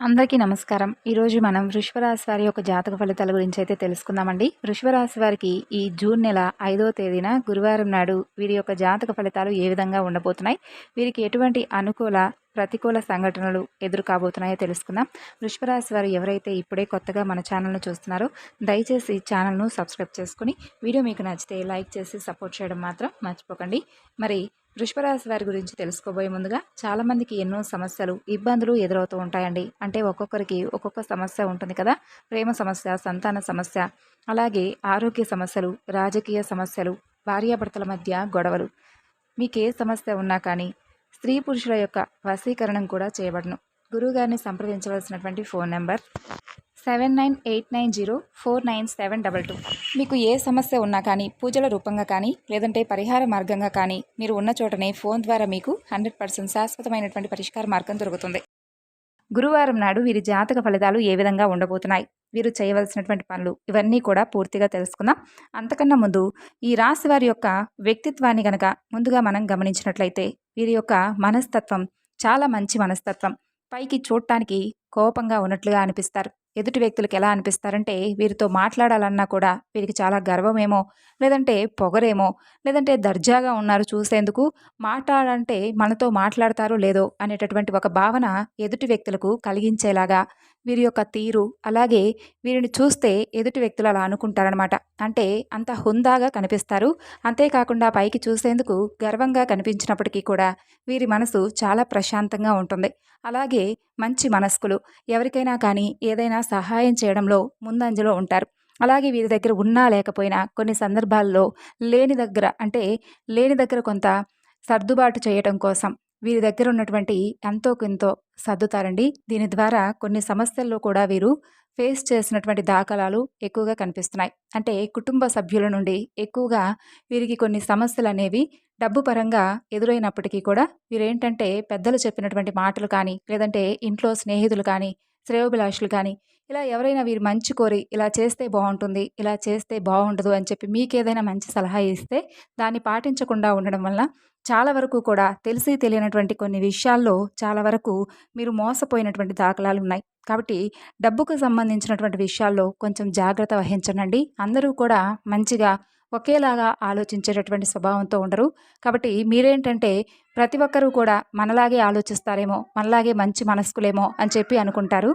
అందరికీ నమస్కారం. ఈరోజు మనం వృషభరాశి వారి యొక్క జాతక ఫలితాల గురించి అయితే తెలుసుకుందామండి. వృషభరాశి వారికి ఈ జూన్ నెల ఐదవ తేదీన గురువారం నాడు వీరి యొక్క జాతక ఫలితాలు ఏ విధంగా ఉండబోతున్నాయి వీరికి ఎటువంటి అనుకూల ప్రతికూల సంఘటనలు ఎదురు కాబోతున్నాయో తెలుసుకుందాం. వృషభరాశి వారు ఎవరైతే ఇప్పుడే కొత్తగా మన ఛానల్ను చూస్తున్నారో దయచేసి ఛానల్ను సబ్స్క్రైబ్ చేసుకుని వీడియో మీకు నచ్చితే లైక్ చేసి సపోర్ట్ చేయడం మాత్రం మర్చిపోకండి. మరి వృషభరాశి వారి గురించి తెలుసుకోబోయే ముందుగా చాలామందికి ఎన్నో సమస్యలు ఇబ్బందులు ఎదురవుతూ ఉంటాయండి. అంటే ఒక్కొక్కరికి ఒక్కొక్క సమస్య ఉంటుంది కదా. ప్రేమ సమస్య సంతాన సమస్య అలాగే ఆరోగ్య సమస్యలు రాజకీయ సమస్యలు భార్యాభర్తల మధ్య గొడవలు. మీకు ఏ సమస్య ఉన్నా కానీ స్త్రీ పురుషుల యొక్క వశీకరణం కూడా చేయబడను. గురువుగారిని సంప్రదించవలసినటువంటి phone number seven nine eight nine zero four nine seven double two. మీకు ఏ సమస్య ఉన్నా కానీ పూజల రూపంగా కానీ లేదంటే పరిహార మార్గంగా కానీ మీరు ఉన్న చోటనే ఫోన్ ద్వారా మీకు హండ్రెడ్ పర్సెంట్ శాశ్వతమైనటువంటి పరిష్కార మార్గం దొరుకుతుంది. గురువారం నాడు వీరి జాతక ఫలితాలు ఏ విధంగా ఉండబోతున్నాయి? వీరు చేయవలసినటువంటి పనులు ఇవన్నీ కూడా పూర్తిగా తెలుసుకుందాం. అంతకన్నా ముందు ఈ రాశి వారి యొక్క వ్యక్తిత్వాన్ని గనక ముందుగా మనం గమనించినట్లయితే వీరి యొక్క మనస్తత్వం చాలా మంచి మనస్తత్వం. పైకి చూడటానికి కోపంగా ఉన్నట్లుగా అనిపిస్తారు. ఎదుటి వ్యక్తులకు ఎలా అనిపిస్తారంటే వీరితో మాట్లాడాలన్నా కూడా వీరికి చాలా గర్వమేమో లేదంటే పొగరేమో లేదంటే దర్జాగా ఉన్నారు చూసేందుకు మాట్లాడంటే మనతో మాట్లాడతారో లేదో అనేటటువంటి ఒక భావన ఎదుటి వ్యక్తులకు కలిగించేలాగా వీరి యొక్క తీరు అలాగే వీరిని చూస్తే ఎదుటి వ్యక్తులు అలా అనుకుంటారనమాట అంటే అంత హుందాగా కనిపిస్తారు. అంతేకాకుండా పైకి చూసేందుకు గర్వంగా కనిపించినప్పటికీ కూడా వీరి మనసు చాలా ప్రశాంతంగా ఉంటుంది. అలాగే మంచి మనస్కులు ఎవరికైనా కానీ ఏదైనా సహాయం చేయడంలో ముందంజలో ఉంటారు. అలాగే వీరి దగ్గర ఉన్నా లేకపోయినా కొన్ని సందర్భాల్లో లేని దగ్గర అంటే లేని దగ్గర కొంత సర్దుబాటు చేయటం కోసం వీరి దగ్గర ఉన్నటువంటి ఎంతో కొంతో సర్దుతారండి. దీని ద్వారా కొన్ని సమస్యల్లో కూడా వీరు ఫేస్ చేసినటువంటి దాఖలాలు ఎక్కువగా కనిపిస్తున్నాయి. అంటే కుటుంబ సభ్యుల నుండి ఎక్కువగా వీరికి కొన్ని సమస్యలు అనేవి డబ్బు పరంగా ఎదురైనప్పటికీ కూడా వీరేంటంటే పెద్దలు చెప్పినటువంటి మాటలు కానీ లేదంటే ఇంట్లో స్నేహితులు కానీ శ్రేయోభిలాషులు కానీ ఇలా ఎవరైనా వీరు మంచి కోరి ఇలా చేస్తే బాగుంటుంది ఇలా చేస్తే బాగుండదు అని చెప్పి మీకు ఏదైనా మంచి సలహా ఇస్తే దాన్ని పాటించకుండా ఉండడం వల్ల చాలా వరకు కూడా తెలిసి తెలియనటువంటి కొన్ని విషయాల్లో చాలా వరకు మీరు మోసపోయినటువంటి దాఖలాలు ఉన్నాయి. కాబట్టి డబ్బుకు సంబంధించినటువంటి విషయాల్లో కొంచెం జాగ్రత్త వహించనండి అందరూ కూడా మంచిగా ఒకేలాగా ఆలోచించేటటువంటి స్వభావంతో ఉండరు. కాబట్టి మీరేంటంటే ప్రతి ఒక్కరూ కూడా మనలాగే ఆలోచిస్తారేమో మనలాగే మంచి మనస్కులేమో అని చెప్పి అనుకుంటారు.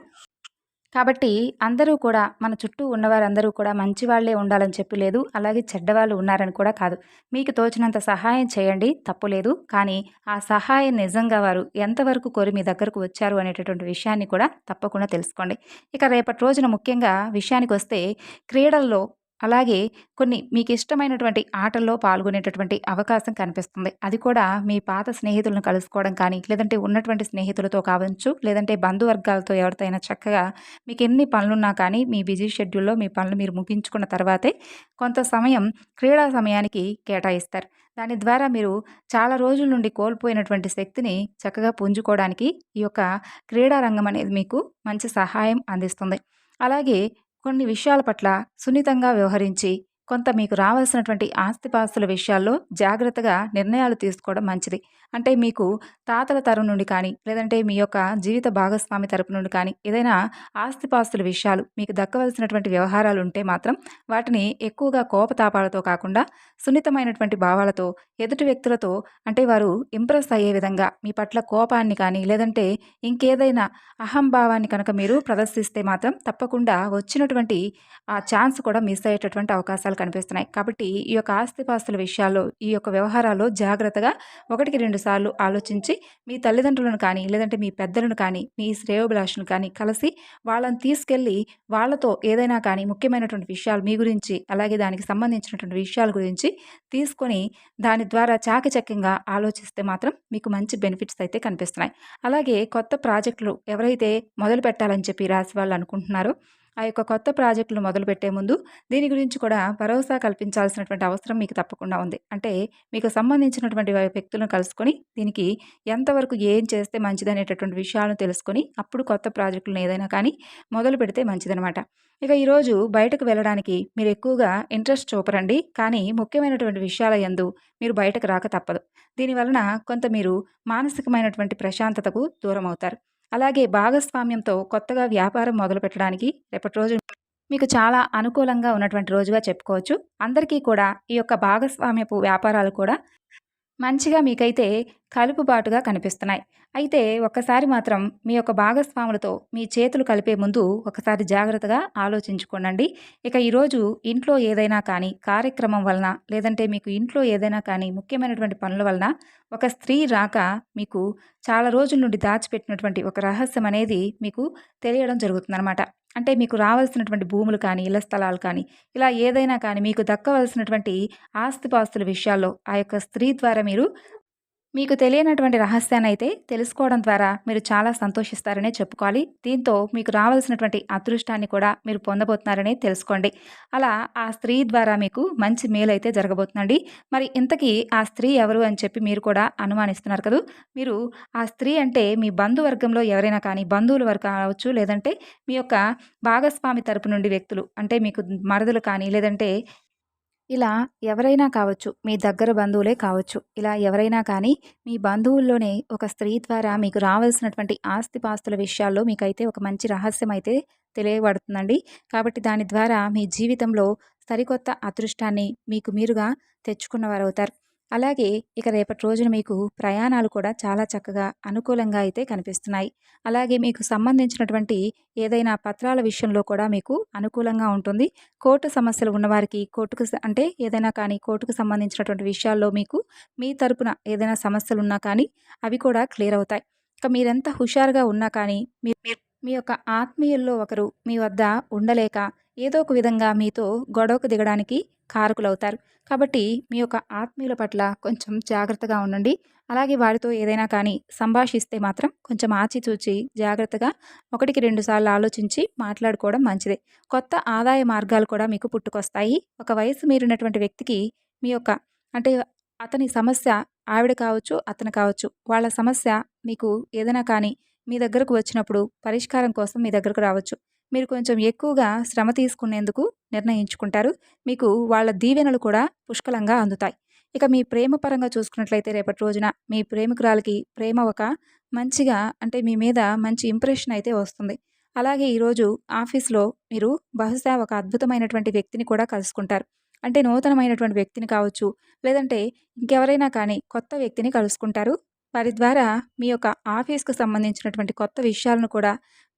కాబట్టి అందరూ కూడా మన చుట్టూ ఉన్నవారందరూ కూడా మంచి వాళ్ళే ఉండాలని చెప్పి లేదు అలాగే చెడ్డవాళ్ళు ఉన్నారని కూడా కాదు. మీకు తోచినంత సహాయం చేయండి తప్పులేదు కానీ ఆ సహాయం నిజంగా వారు ఎంతవరకు కోరి మీ దగ్గరకు వచ్చారు అనేటటువంటి విషయాన్ని కూడా తప్పకుండా తెలుసుకోండి. ఇక రేపటి రోజున ముఖ్యంగా విషయానికి వస్తే క్రీడల్లో అలాగే కొన్ని మీకు ఇష్టమైనటువంటి ఆటల్లో పాల్గొనేటటువంటి అవకాశం కనిపిస్తుంది. అది కూడా మీ పాత స్నేహితులను కలుసుకోవడం కానీ లేదంటే ఉన్నటువంటి స్నేహితులతో కావచ్చు లేదంటే బంధువర్గాలతో ఎవరితోనైనా చక్కగా మీకు ఎన్ని పనులున్నా కానీ మీ బిజీ షెడ్యూల్లో మీ పనులు మీరు ముగించుకున్న తర్వాతే కొంత సమయం క్రీడా సమయానికి కేటాయిస్తారు. దాని ద్వారా మీరు చాలా రోజుల నుండి కోల్పోయినటువంటి శక్తిని చక్కగా పుంజుకోవడానికి ఈ యొక్క క్రీడా రంగం అనేది మీకు మంచి సహాయం అందిస్తుంది. అలాగే కొన్ని విషయాల పట్ల సున్నితంగా వ్యవహరించి కొంత మీకు రావాల్సినటువంటి ఆస్తిపాస్తుల విషయాల్లో జాగ్రత్తగా నిర్ణయాలు తీసుకోవడం మంచిది. అంటే మీకు తాతల తరం నుండి కానీ లేదంటే మీ యొక్క జీవిత భాగస్వామి తరపు నుండి కానీ ఏదైనా ఆస్తిపాస్తుల విషయాలు మీకు దక్కవలసినటువంటి వ్యవహారాలు ఉంటే మాత్రం వాటిని ఎక్కువగా కోపతాపాలతో కాకుండా సున్నితమైనటువంటి భావాలతో ఎదుటి వ్యక్తులతో అంటే వారు ఇంప్రెస్ అయ్యే విధంగా మీ పట్ల కోపాన్ని కానీ లేదంటే ఇంకేదైనా అహంభావాన్ని కనుక మీరు ప్రదర్శిస్తే మాత్రం తప్పకుండా వచ్చినటువంటి ఆ ఛాన్స్ కూడా మిస్ అయ్యేటటువంటి అవకాశాలు కనిపిస్తున్నాయి. కాబట్టి ఈ యొక్క ఆస్తిపాస్తుల విషయాల్లో ఈ యొక్క వ్యవహారాల్లో జాగ్రత్తగా ఒకటికి రెండు సార్లు ఆలోచించి మీ తల్లిదండ్రులను కానీ లేదంటే మీ పెద్దలను కానీ మీ శ్రేయోభిలాషులను కానీ కలిసి వాళ్ళని తీసుకెళ్ళి వాళ్ళతో ఏదైనా కానీ ముఖ్యమైనటువంటి విషయాలు మీ గురించి అలాగే దానికి సంబంధించినటువంటి విషయాల గురించి తీసుకొని దాని ద్వారా చాకచక్యంగా ఆలోచిస్తే మాత్రం మీకు మంచి బెనిఫిట్స్ అయితే కనిపిస్తున్నాయి. అలాగే కొత్త ప్రాజెక్టులు ఎవరైతే మొదలు పెట్టాలని చెప్పి రాసి వాళ్ళు అనుకుంటున్నారో ఆ యొక్క కొత్త ప్రాజెక్టులు మొదలుపెట్టే ముందు దీని గురించి కూడా భరోసా కల్పించాల్సినటువంటి అవసరం మీకు తప్పకుండా ఉంది. అంటే మీకు సంబంధించినటువంటి వ్యక్తులను కలుసుకొని దీనికి ఎంతవరకు ఏం చేస్తే మంచిది అనేటటువంటి విషయాలను తెలుసుకొని అప్పుడు కొత్త ప్రాజెక్టులను ఏదైనా కానీ మొదలు పెడితే మంచిదనమాట ఇక ఈరోజు బయటకు వెళ్ళడానికి మీరు ఎక్కువగా ఇంట్రెస్ట్ చూపరండి. కానీ ముఖ్యమైనటువంటి విషయాల ఎందు మీరు బయటకు రాక తప్పదు. దీనివలన కొంత మీరు మానసికమైనటువంటి ప్రశాంతతకు దూరం అవుతారు అలాగే భాగస్వామ్యంతో కొత్తగా వ్యాపారం మొదలుపెట్టడానికి రేపటి రోజు మీకు చాలా అనుకూలంగా ఉన్నటువంటి రోజుగా చెప్పుకోవచ్చు. అందరికీ కూడా ఈ యొక్క భాగస్వామ్యపు వ్యాపారాలు కూడా మంచిగా మీకైతే కలుపుబాటుగా కనిపిస్తున్నాయి. అయితే ఒక్కసారి మాత్రం మీ యొక్క భాగస్వాములతో మీ చేతులు కలిపే ముందు ఒకసారి జాగ్రత్తగా ఆలోచించుకోనండి ఇక ఈరోజు ఇంట్లో ఏదైనా కానీ కార్యక్రమం వలన లేదంటే మీకు ఇంట్లో ఏదైనా కానీ ముఖ్యమైనటువంటి పనుల వలన ఒక స్త్రీ రాక మీకు చాలా రోజుల నుండి దాచిపెట్టినటువంటి ఒక రహస్యం అనేది మీకు తెలియడం జరుగుతుందన్నమాట. అంటే మీకు రావాల్సినటువంటి భూములు కానీ ఇళ్ళ స్థలాలు కానీ ఇలా ఏదైనా కానీ మీకు దక్కవలసినటువంటి ఆస్తిపాస్తుల విషయాల్లో ఆ యొక్క స్త్రీ ద్వారా మీరు మీకు తెలియనటువంటి రహస్యాన్ని అయితే తెలుసుకోవడం ద్వారా మీరు చాలా సంతోషిస్తారనే చెప్పుకోవాలి. దీంతో మీకు రావాల్సినటువంటి అదృష్టాన్ని కూడా మీరు పొందబోతున్నారని తెలుసుకోండి. అలా ఆ స్త్రీ ద్వారా మీకు మంచి మేలు అయితే జరగబోతుందండి. మరి ఇంతకీ ఆ స్త్రీ ఎవరు అని చెప్పి మీరు కూడా అనుమానిస్తున్నారు కదా? మీరు ఆ స్త్రీ అంటే మీ బంధువర్గంలో ఎవరైనా కానీ బంధువుల వరకు కావచ్చు లేదంటే మీ యొక్క భాగస్వామి తరపు నుండి వ్యక్తులు అంటే మీకు మరదలు కానీ లేదంటే ఇలా ఎవరైనా కావచ్చు మీ దగ్గర బంధువులే కావచ్చు ఇలా ఎవరైనా కానీ మీ బంధువుల్లోనే ఒక స్త్రీ ద్వారా మీకు రావాల్సినటువంటి ఆస్తిపాస్తుల విషయాల్లో మీకైతే ఒక మంచి రహస్యం అయితే తెలియబడుతుందండి. కాబట్టి దాని ద్వారా మీ జీవితంలో సరికొత్త అదృష్టాన్ని మీకు మీరుగా తెచ్చుకున్నవారు అవుతారు అలాగే ఇక రేపటి రోజున మీకు ప్రయాణాలు కూడా చాలా చక్కగా అనుకూలంగా అయితే కనిపిస్తున్నాయి. అలాగే మీకు సంబంధించినటువంటి ఏదైనా పత్రాల విషయంలో కూడా మీకు అనుకూలంగా ఉంటుంది. కోర్టు సమస్యలు ఉన్నవారికి కోర్టుకు అంటే ఏదైనా కానీ కోర్టుకు సంబంధించినటువంటి విషయాల్లో మీకు మీ తరపున ఏదైనా సమస్యలు ఉన్నా కానీ అవి కూడా క్లియర్ అవుతాయి. ఇక మీరెంత హుషారుగా ఉన్నా కానీ మీరు మీ యొక్క ఆత్మీయుల్లో ఒకరు మీ వద్ద ఉండలేక ఏదో ఒక విధంగా మీతో గొడవకు దిగడానికి కారకులవుతారు. కాబట్టి మీ యొక్క ఆత్మీయుల పట్ల కొంచెం జాగ్రత్తగా ఉండండి. అలాగే వారితో ఏదైనా కానీ సంభాషిస్తే మాత్రం కొంచెం ఆచితూచి జాగ్రత్తగా ఒకటికి రెండు సార్లు ఆలోచించి మాట్లాడుకోవడం మంచిదే. కొత్త ఆదాయ మార్గాలు కూడా మీకు పుట్టుకొస్తాయి. ఒక వయసు మీరున్నటువంటి వ్యక్తికి మీ యొక్క అంటే అతని సమస్య ఆవిడ కావచ్చు అతను కావచ్చు వాళ్ళ సమస్య మీకు ఏదైనా కానీ మీ దగ్గరకు వచ్చినప్పుడు పరిష్కారం కోసం మీ దగ్గరకు రావచ్చు. మీరు కొంచెం ఎక్కువగా శ్రమ తీసుకునేందుకు నిర్ణయించుకుంటారు. మీకు వాళ్ళ దీవెనలు కూడా పుష్కలంగా అందుతాయి. ఇక మీ ప్రేమ పరంగా చూసుకున్నట్లయితే రేపటి రోజున మీ ప్రేమికురాలకి ప్రేమ ఒక మంచిగా అంటే మీ మీద మంచి ఇంప్రెషన్ అయితే వస్తుంది. అలాగే ఈరోజు ఆఫీస్లో మీరు బహుశా ఒక అద్భుతమైనటువంటి వ్యక్తిని కూడా కలుసుకుంటారు. అంటే నూతనమైనటువంటి వ్యక్తిని కావచ్చు లేదంటే ఇంకెవరైనా కానీ కొత్త వ్యక్తిని కలుసుకుంటారు. వారి ద్వారా మీ యొక్క ఆఫీస్కు సంబంధించినటువంటి కొత్త విషయాలను కూడా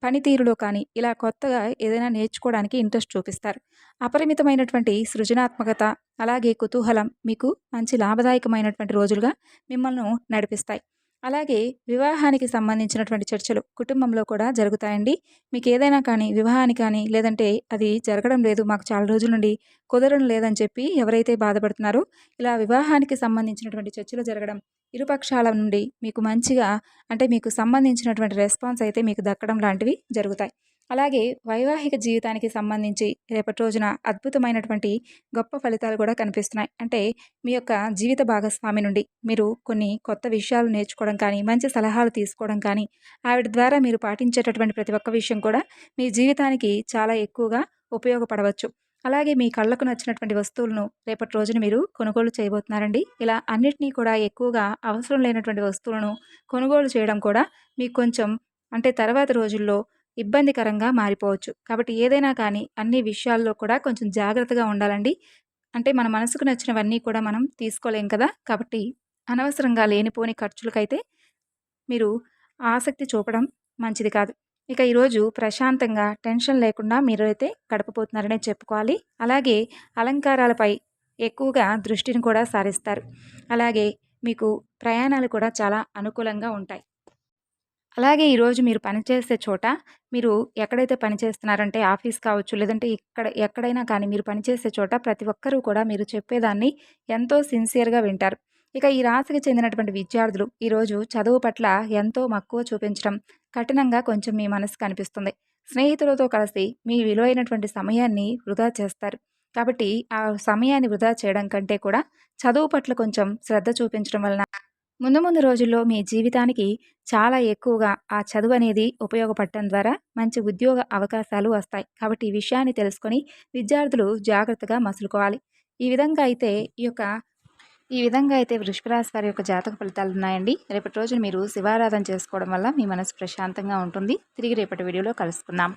పనితీరులో కానీ ఇలా కొత్తగా ఏదైనా నేర్చుకోవడానికి ఇంట్రెస్ట్ చూపిస్తారు. అపరిమితమైనటువంటి సృజనాత్మకత అలాగే కుతూహలం మీకు మంచి లాభదాయకమైనటువంటి రోజులుగా మిమ్మల్ని నడిపిస్తాయి. అలాగే వివాహానికి సంబంధించినటువంటి చర్చలు కుటుంబంలో కూడా జరుగుతాయండి. మీకు ఏదైనా కానీ వివాహానికి కానీ లేదంటే అది జరగడం లేదు మాకు చాలా రోజుల నుండి కుదరడం లేదని చెప్పి ఎవరైతే బాధపడుతున్నారో ఇలా వివాహానికి సంబంధించినటువంటి చర్చలు జరగడం ఇరుపక్షాల నుండి మీకు మంచిగా అంటే మీకు సంబంధించినటువంటి రెస్పాన్స్ అయితే మీకు దక్కడం లాంటివి జరుగుతాయి. అలాగే వైవాహిక జీవితానికి సంబంధించి రేపటి రోజున అద్భుతమైనటువంటి గొప్ప ఫలితాలు కూడా కనిపిస్తున్నాయి. అంటే మీ యొక్క జీవిత భాగస్వామి నుండి మీరు కొన్ని కొత్త విషయాలు నేర్చుకోవడం కానీ మంచి సలహాలు తీసుకోవడం కానీ ఆవిడ ద్వారా మీరు పాటించేటటువంటి ప్రతి ఒక్క విషయం కూడా మీ జీవితానికి చాలా ఎక్కువగా ఉపయోగపడవచ్చు. అలాగే మీ కళ్ళకు నచ్చినటువంటి వస్తువులను రేపటి రోజున మీరు కొనుగోలు చేయబోతున్నారండి. ఇలా అన్నిటినీ కూడా ఎక్కువగా అవసరం లేనటువంటి వస్తువులను కొనుగోలు చేయడం కూడా మీకు కొంచెం అంటే తర్వాత రోజుల్లో ఇబ్బందికరంగా మారిపోవచ్చు. కాబట్టి ఏదైనా కానీ అన్ని విషయాల్లో కూడా కొంచెం జాగ్రత్తగా ఉండాలండి. అంటే మన మనసుకు నచ్చినవన్నీ కూడా మనం తీసుకోలేం కదా! కాబట్టి అనవసరంగా లేనిపోని ఖర్చులకైతే మీరు ఆసక్తి చూపడం మంచిది కాదు. ఇక ఈరోజు ప్రశాంతంగా టెన్షన్ లేకుండా మీరు అయితే గడపబోతున్నారనే చెప్పుకోవాలి. అలాగే అలంకారాలపై ఎక్కువగా దృష్టిని కూడా సారిస్తారు. అలాగే మీకు ప్రయాణాలు కూడా చాలా అనుకూలంగా ఉంటాయి. అలాగే ఈరోజు మీరు పనిచేసే చోట మీరు ఎక్కడైతే పనిచేస్తున్నారంటే ఆఫీస్ కావచ్చు లేదంటే ఇక్కడ ఎక్కడైనా కానీ మీరు పనిచేసే చోట ప్రతి ఒక్కరూ కూడా మీరు చెప్పేదాన్ని ఎంతో సిన్సియర్గా వింటారు. ఇక ఈ రాశికి చెందినటువంటి విద్యార్థులు ఈరోజు చదువు పట్ల ఎంతో మక్కువ చూపించడం కఠినంగా కొంచెం మీ మనసు కనిపిస్తుంది స్నేహితులతో కలిసి మీ విలువైనటువంటి సమయాన్ని వృధా చేస్తారు. కాబట్టి ఆ సమయాన్ని వృధా చేయడం కంటే కూడా చదువు పట్ల కొంచెం శ్రద్ధ చూపించడం వలన ముందు ముందు రోజుల్లో మీ జీవితానికి చాలా ఎక్కువగా ఆ చదువు అనేది ఉపయోగపడటం ద్వారా మంచి ఉద్యోగ అవకాశాలు వస్తాయి. కాబట్టి ఈ విషయాన్ని తెలుసుకొని విద్యార్థులు జాగ్రత్తగా మసులుకోవాలి. ఈ విధంగా అయితే ఈ యొక్క ఈ విధంగా అయితే వృషభరాశి వారి యొక్క జాతక ఫలితాలు ఉన్నాయండి. రేపటి రోజున మీరు శివారాధన చేసుకోవడం వల్ల మీ మనసు ప్రశాంతంగా ఉంటుంది. తిరిగి రేపటి వీడియోలో కలుసుకుందాం.